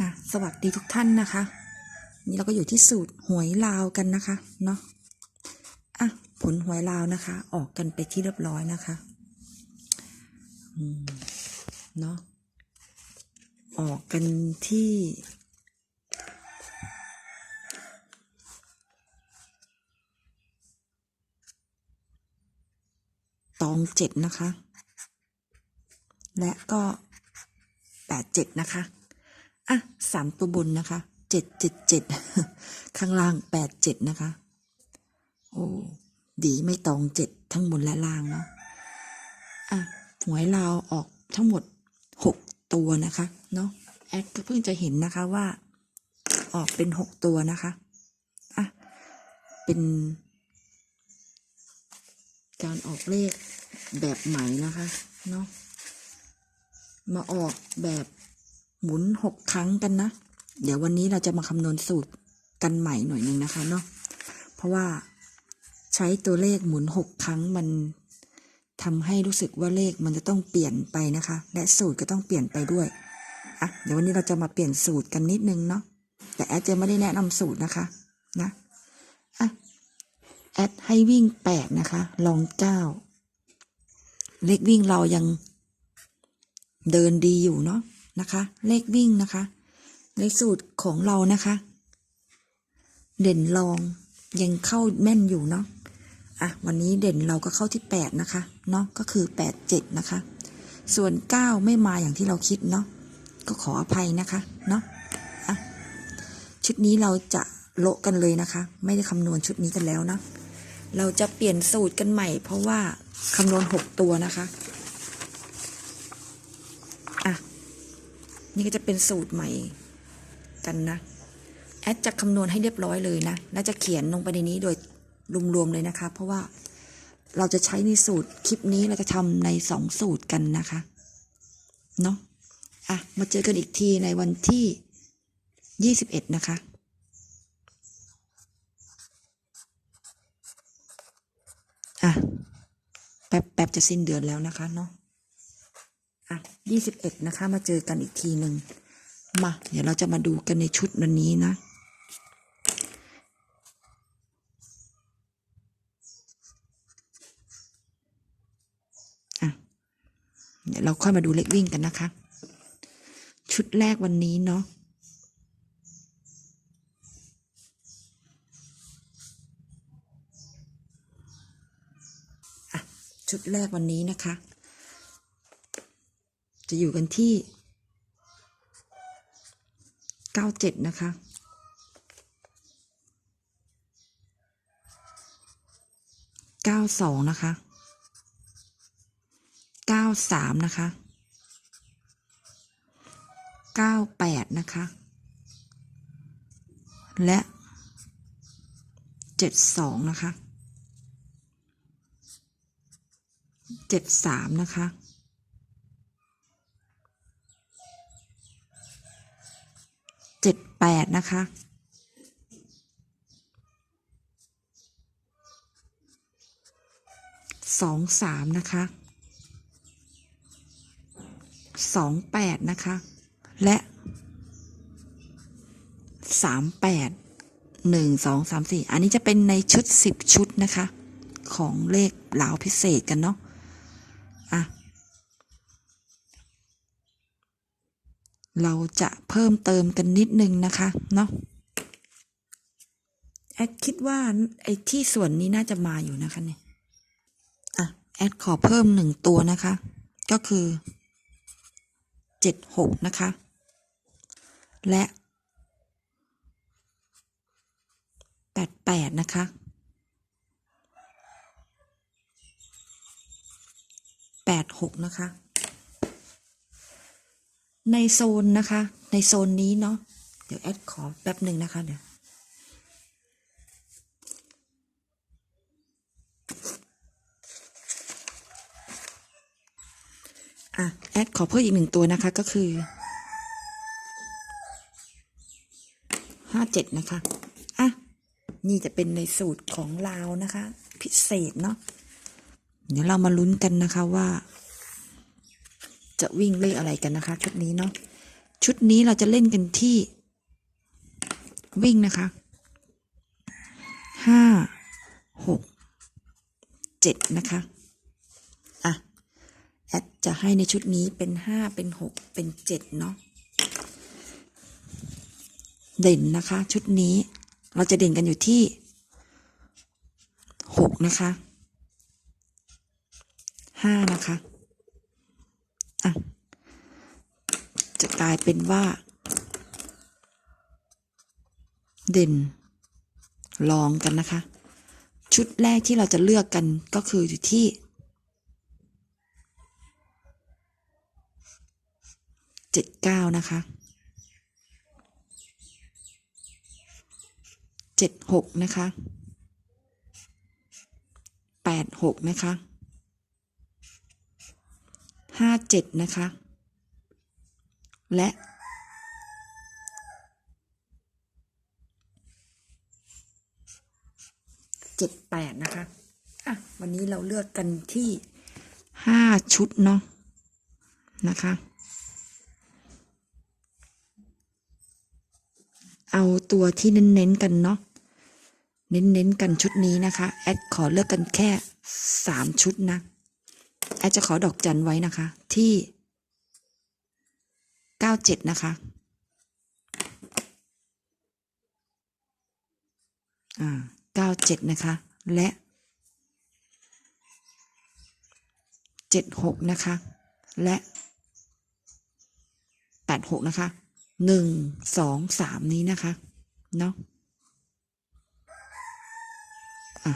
ค่ะ สวัสดีทุกท่านนะคะ นี่เราก็อยู่ที่สูตรหวยลาวกันนะคะเนาะอะผลหวยลาวนะคะ ออกกันไปที่เรียบร้อยนะคะอืมเนาะออกกันที่ตองเจ็ดนะคะ และก็แปดเจ็ดนะคะ อะสามตัวบนนะคะเจ็ดเจ็ดเจ็ดข้างล่างแปดเจ็ดนะคะ โอ้ดีไม่ตองเจ็ดทั้งบนและล่างเนาะอะหวยลาวออกทั้งหมดหกตัวนะคะเนาะแอดก็เพิ่งจะเห็นนะคะว่า ออกเป็นหกตัวนะคะอะเป็น การออกเลขแบบใหม่นะคะเนาะมาออกแบบ หมุนหกครั้งกันนะ เดี๋ยววันนี้เราจะมาคำนวณสูตรกันใหม่หน่อยหนึ่งนะคะเนาะเพราะว่าใช้ตัวเลขหมุนหกครั้งมันทำให้รู้สึกว่าเลขมันจะต้องเปลี่ยนไปนะคะ และสูตรก็ต้องเปลี่ยนไปด้วยอะเดี๋ยววันนี้เราจะมาเปลี่ยนสูตรกันนิดนึงเนาะแต่แอดจะไม่ได้แนะนำสูตรนะคะนะอะแอดให้วิ่งแปดนะคะ ลองเก้าเลขวิ่งเรายังเดินดีอยู่เนาะ นะคะ เลขวิ่งนะคะ ในสูตรของเรานะคะ เด่นรองยังเข้าแม่นอยู่เนาะอะวันนี้เด่นเราก็เข้าที่แปดนะคะเนาะก็คือแปดเจ็ดนะคะ ส่วนเก้าไม่มาอย่างที่เราคิดเนาะก็ขออภัยนะคะเนาะอะชุดนี้เราจะโละกันเลยนะคะ ไม่ได้คำนวณชุดนี้กันแล้วนะเราจะเปลี่ยนสูตรกันใหม่ เพราะว่าคำนวณหกตัวนะคะ อะ นี่ก็จะเป็นสูตรใหม่กันนะ แอดจะคำนวณให้เรียบร้อยเลยนะและจะเขียนลงไปในนี้โดยรวมๆเลยนะคะ เพราะว่าเราจะใช้ในสูตรคลิปนี้เราจะทำในสองสูตรกันนะคะ เนาะอะ มาเจอกันอีกทีในวันที่ยี่สิบเอ็ดนะคะอะแป๊บแป๊บจะสิ้นเดือนแล้วนะคะเนาะ อะยี่สิบเอ็ดนะคะ มาเจอกันอีกทีหนึ่งมา เดี๋ยวเราจะมาดูกันในชุดวันนี้นะ อะ เดี๋ยวเราค่อยมาดูเลขวิ่งกันนะคะ ชุดแรกวันนี้เนาะอะชุดแรกวันนี้นะคะ จะอยู่กันที่เก้าเจ็ดนะคะเก้าสองนะคะเก้าสามนะคะเก้าแปดนะคะ และเจ็ดสองนะคะเจ็ดสามนะคะ เจ็ด แปดนะคะ สองสามนะคะ สองแปดนะคะ และสามแปดหนึ่งสองสามสี่อันนี้จะเป็นในชุดสิบชุดนะคะ ของเลขเหลาพิเศษกันเนาะ อะ เราจะเพิ่มเติมกันนิดนึงนะคะเนาะแอดคิดว่าไอ้ที่ส่วนนี้น่าจะมาอยู่นะคะเนี่ยอะแอดขอเพิ่มหนึ่งตัวนะคะ ก็คือเจ็ดหกนะคะ และแปดแปดนะคะแปดหกนะคะ ในโซนนะคะ ในโซนนี้เนาะเดี๋ยวแอดขอแป๊บหนึ่งนะคะเดี๋ยวอะแอดขอเพิ่มอีกหนึ่งตัวนะคะก็คือห้าเจ็ดนะคะอะนี่จะเป็นในสูตรของลาวนะคะ พิเศษเนาะเดี๋ยวเรามาลุ้นกันนะคะว่า จะวิ่งเลขอะไรกันนะคะ ชุดนี้เนาะชุดนี้เราจะเล่นกันที่วิ่งนะคะห้าหกเจ็ดนะคะอะแอดจะให้ในชุดนี้เป็นห้าเป็นหกเป็นเจ็ดเนาะเด่นนะคะ ชุดนี้เราจะเด่นกันอยู่ที่หกนะคะห้านะคะอะ จะก ลายเป็นว่า เด่น ลองกันนะคะ ชุดแรกที่เราจะเลือกกันก็คืออยู่ที่ เจ็ดเก้านะคะเจ็ดหกนะคะแปดหกนะคะห้าเจ็ดนะคะ และ เจ็ดแปดนะคะ อะ วันนี้เราเลือกกันที่ห้าชุดเนาะนะคะ เอาตัวที่เน้นๆกันเนาะเน้นๆกันชุดนี้นะคะ แอดขอเลือกกันแค่สามชุดนะ แอดจะขอดอกจันไว้นะคะที่ เก้าเจ็ดนะคะอ่าเก้าเจ็ดนะคะ และเจ็ดหกนะคะ และแปดหกนะคะหนึ่งสองสามนี้นะคะ เนาะอะ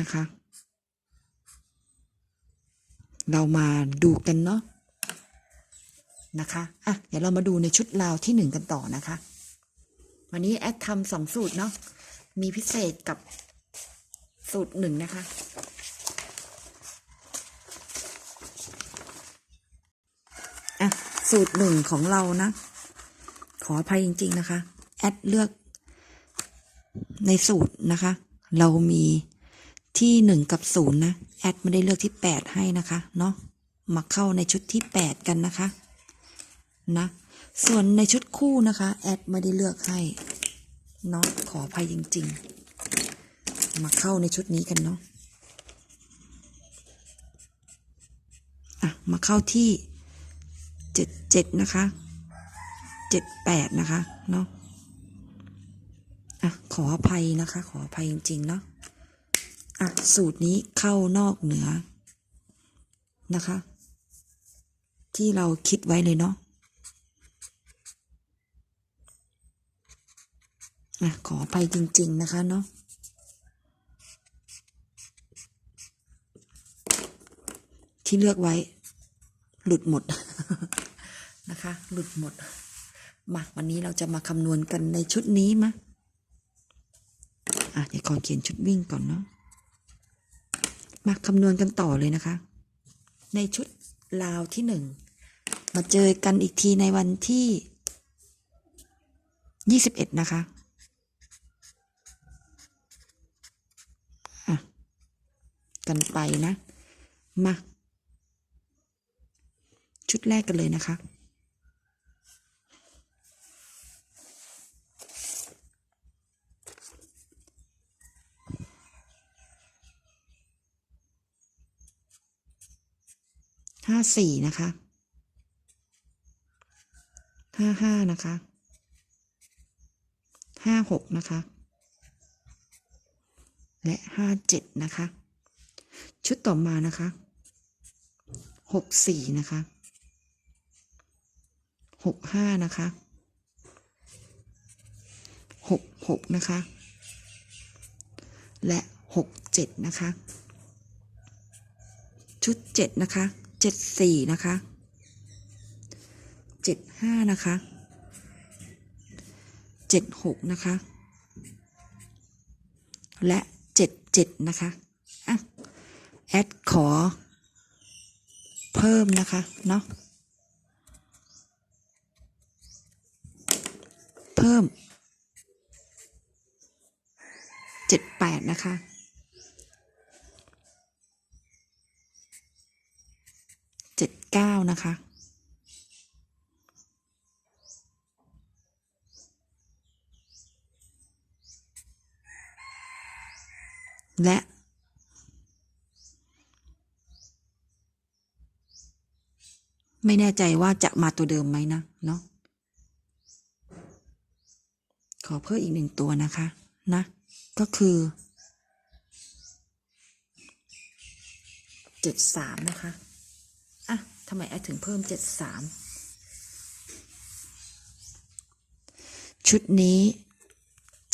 นะคะ เรามาดูกันเนาะ นะคะอะเดี๋ยวเรามาดูในชุดราวที่หนึ่งกันต่อนะคะ วันนี้แอดทำสองสูตรเนาะมีพิเศษกับสูตรหนึ่งนะคะ อะ สูตรหนึ่งของเรานะ ขออภัยจริง ๆ นะคะ แอดเลือกในสูตรนะคะ เรามีที่หนึ่งกับศูนย์นะ แอดไม่ได้เลือกที่แปดให้นะคะ เนาะมาเข้าในชุดที่แปดกันนะคะ นะ ส่วนในชุดคู่นะคะ แอดไม่ได้เลือกให้เนาะขออภัยจริง ๆ มาเข้าในชุดนี้กันเนาะอะ มาเข้าที่เจ็ดเจ็ดนะคะเจ็ดแปดนะคะเนาะอะขออภัยนะคะ ขออภัยจริง ๆ เนาะอะสูตรนี้เข้านอกเหนือนะคะ ที่เราคิดไว้เลยเนาะ อะขออภัยจริง ๆ นะคะเนาะที่เลือกไว้ หลุดหมด นะคะ หลุดหมด มา วันนี้เราจะมาคำนวณกันในชุดนี้มะอะเดี๋ยวขอเขียนชุดวิ่งก่อนเนาะมาคำนวณกันต่อเลยนะคะ ในชุดลาวที่หนึ่งมาเจอกันอีกทีในวันที่ยี่สิบเอ็ดนะคะ กันไปนะ มา ชุดแรกกันเลยนะคะ ห้าสี่นะคะ ห้าห้านะคะ ห้าหกนะคะและห้าเจ็ดนะคะ ชุดต่อมานะคะหกสี่นะคะหกห้านะคะหกหกนะคะ และหกเจ็ดนะคะ ชุดเจ็ดนะคะเจ็ดสี่นะคะเจ็ดห้านะคะเจ็ดหกนะคะ และเจ็ดเจ็ดนะคะ แอดขอ เพิ่มนะคะเนาะเพิ่มเจ็ดแปดนะคะเจ็ดเก้านะคะและ ไม่แน่ใจว่าจะมาตัวเดิมไหมนะเนาะขอเพิ่มอีกหนึ่งตัวนะคะนะ ก็คือเจ็ดสามนะคะอะทำไมแอดถึงเพิ่มเจ็ดสามชุดนี้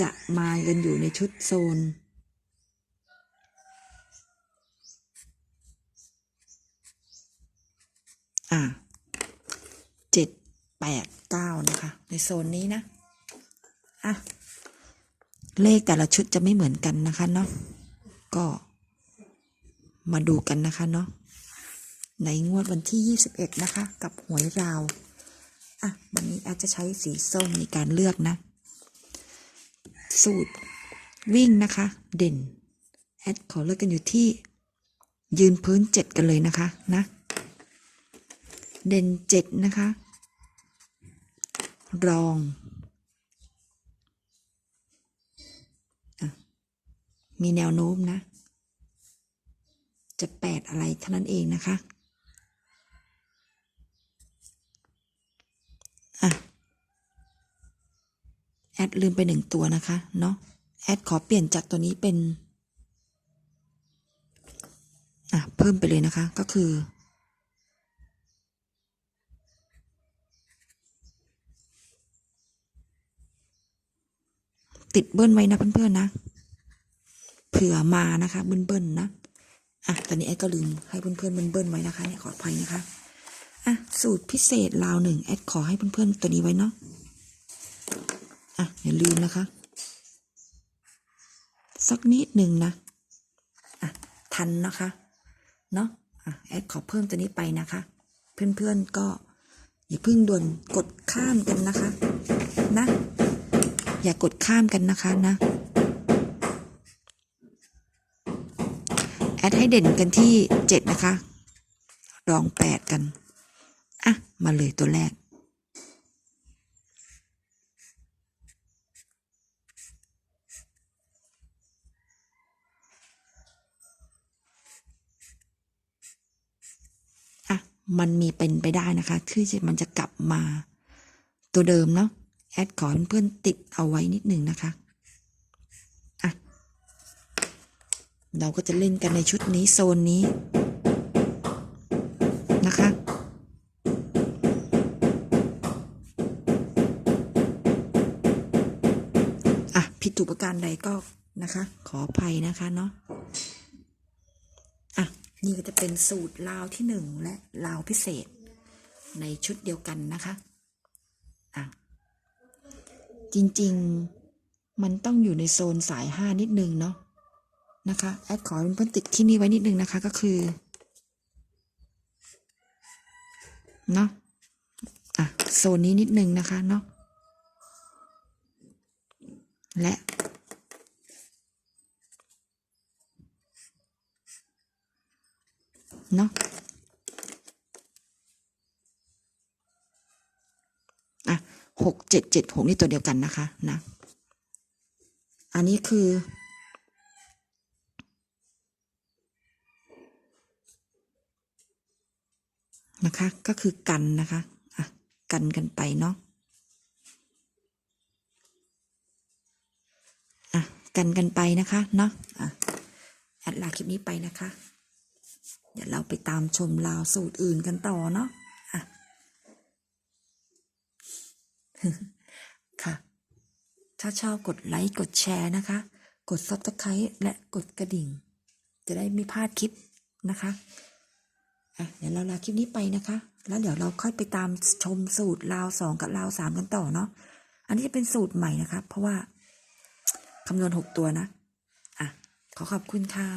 จะมากันอยู่ในชุดโซน อะเจ็ดแปดเก้านะคะ ในโซนนี้นะ อะ เลขแต่ละชุดจะไม่เหมือนกันนะคะเนาะ ก็มาดูกันนะคะเนาะ ในงวดวันที่ 21 นะคะ กับหวยราว อะ วันนี้อาจจะใช้สีส้มในการเลือกนะ สูตรวิ่งนะคะ เด่น แอดขอเลือกกันอยู่ที่ยืนพื้นเจ็ดกันเลยนะคะนะ เด่นเจ็ดนะคะ รองอมีแนวโน้มนะ จะแปดอะไรเท่านั้นเองนะคะอะแอดลืมไปหนึ่งตัวนะคะ เนาะแอดขอเปลี่ยนจากตัวนี้เป็น อะ เพิ่มไปเลยนะคะ ก็คือ ติดเบิ้ลไว้นะเพื่อนๆนะ เผื่อมานะคะเบิ้ลๆนะ อะ ตอนนี้แอดก็ลืมให้เพื่อนๆเบิ้ลๆไว้นะคะเนี่ยขออภัยนะคะ อะ สูตรพิเศษราวหนึ่งแอดขอให้เพื่อนๆตัวนี้ไว้เนาะ อะอย่าลืมนะคะ สักนิดหนึ่งนะ อะ ทันนะคะ เนาะ อะ แอดขอเพิ่มตัวนี้ไปนะคะ เพื่อนๆก็อย่าเพิ่งด่วนกดข้ามกันนะคะ นะ อย่ากดข้ามกันนะคะนะ แอดให้เด่นกันที่เจ็ดนะคะ รองแปดกัน อะ มาเลยตัวแรกอะมันมีเป็นไปได้นะคะ ที่มันจะกลับมาตัวเดิมเนาะ แอดขอเพื่อนติดเอาไว้นิดหนึ่งนะคะอะเราก็จะเล่นกันในชุดนี้โซนนี้นะคะ อะ ผิดถูกประการใดก็นะคะ ขออภัยนะคะเนาะอะ นี่ก็จะเป็นสูตรลาวที่หนึ่งและลาวพิเศษในชุดเดียวกันนะคะ จริงๆ มันต้องอยู่ในโซนสายห้านิดนึงเนาะนะคะแอดขอเพื่อนติดที่นี่ไว้นิดนึงนะคะก็คือเนาะอะโซนนี้นิดนึงนะคะเนาะและเนาะอะ หกเจ็ดเจ็ดหกนี่ตัวเดียวกันนะคะนะ อันนี้คือ นะคะ ก็คือกันนะคะอะกันกันไปเนาะอะกันกันไปนะคะเนาะอะแอดลาคลิปนี้ไปนะคะ เดี๋ยวเราไปตามชมลาวสูตรอื่นกันต่อเนาะ ค่ะ ถ้าชอบกดไลค์กดแชร์นะคะ กด subscribe และกดกระดิ่ง จะได้ไม่พลาดคลิปนะคะอะเดี๋ยวเราลาคลิปนี้ไปนะคะ แล้วเดี๋ยวเราค่อยไปตามชมสูตรลาวสองกับลาวสามกันต่อเนาะอันนี้จะเป็นสูตรใหม่นะคะ เพราะว่าคำนวณหกตัวนะ อะ ขอขอบคุณค่ะ